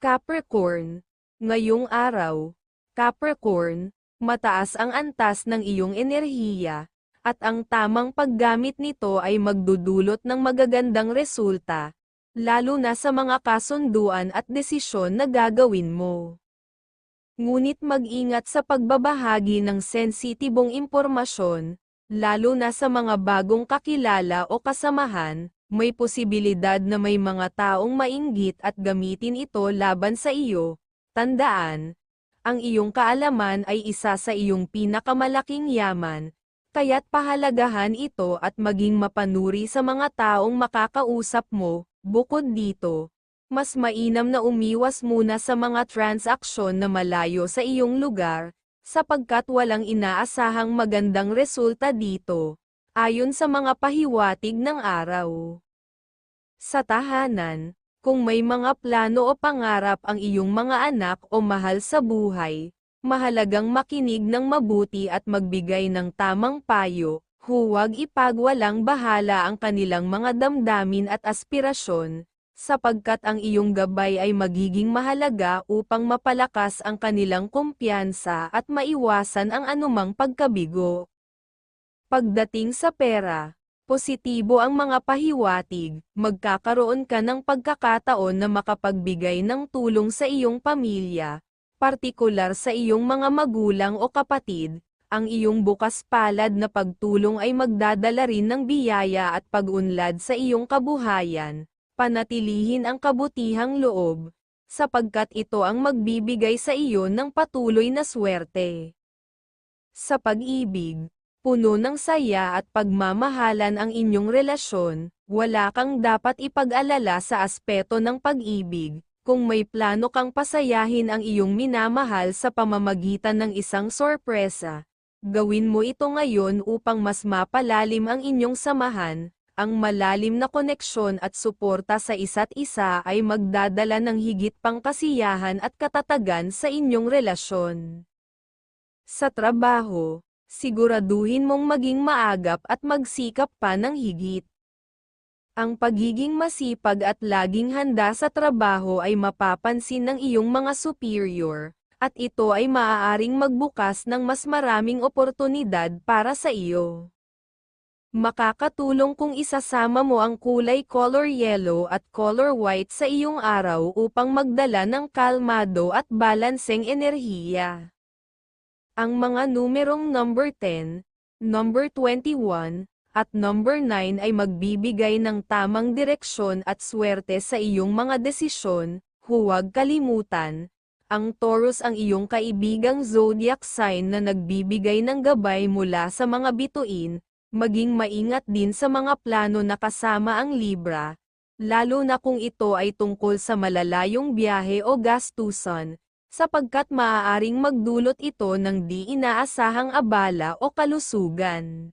Capricorn, ngayong araw, Capricorn, mataas ang antas ng iyong enerhiya, at ang tamang paggamit nito ay magdudulot ng magagandang resulta, lalo na sa mga kasunduan at desisyon na gagawin mo. Ngunit mag-ingat sa pagbabahagi ng sensitibong impormasyon, lalo na sa mga bagong kakilala o kasamahan, may posibilidad na may mga taong mainggit at gamitin ito laban sa iyo. Tandaan, ang iyong kaalaman ay isa sa iyong pinakamalaking yaman, kaya't pahalagahan ito at maging mapanuri sa mga taong makakausap mo. Bukod dito, mas mainam na umiwas muna sa mga transaksyon na malayo sa iyong lugar, sapagkat walang inaasahang magandang resulta dito, ayon sa mga pahiwatig ng araw. Sa tahanan, kung may mga plano o pangarap ang iyong mga anak o mahal sa buhay, mahalagang makinig ng mabuti at magbigay ng tamang payo, huwag ipagwalang bahala ang kanilang mga damdamin at aspirasyon, sapagkat ang iyong gabay ay magiging mahalaga upang mapalakas ang kanilang kumpiyansa at maiwasan ang anumang pagkabigo. Pagdating sa pera, positibo ang mga pahiwatig, magkakaroon ka ng pagkakataon na makapagbigay ng tulong sa iyong pamilya, partikular sa iyong mga magulang o kapatid, ang iyong bukas palad na pagtulong ay magdadala rin ng biyaya at pag-unlad sa iyong kabuhayan, panatilihin ang kabutihang loob, sapagkat ito ang magbibigay sa iyo ng patuloy na swerte. Sa pag-ibig, puno ng saya at pagmamahalan ang inyong relasyon, wala kang dapat ipag-alala sa aspeto ng pag-ibig, kung may plano kang pasayahin ang iyong minamahal sa pamamagitan ng isang sorpresa. Gawin mo ito ngayon upang mas mapalalim ang inyong samahan, ang malalim na koneksyon at suporta sa isa't isa ay magdadala ng higit pang kasiyahan at katatagan sa inyong relasyon. Sa trabaho, siguraduhin mong maging maagap at magsikap pa ng higit. Ang pagiging masipag at laging handa sa trabaho ay mapapansin ng iyong mga superior, at ito ay maaaring magbukas ng mas maraming oportunidad para sa iyo. Makakatulong kung isasama mo ang kulay color yellow at color white sa iyong araw upang magdala ng kalmado at balanseng enerhiya. Ang mga numerong number 10, number 21, at number 9 ay magbibigay ng tamang direksyon at swerte sa iyong mga desisyon, huwag kalimutan, ang Taurus ang iyong kaibigang zodiac sign na nagbibigay ng gabay mula sa mga bituin, maging maingat din sa mga plano na kasama ang Libra, lalo na kung ito ay tungkol sa malalayong biyahe o gastusan, sapagkat maaaring magdulot ito ng di inaasahang abala o kalusugan.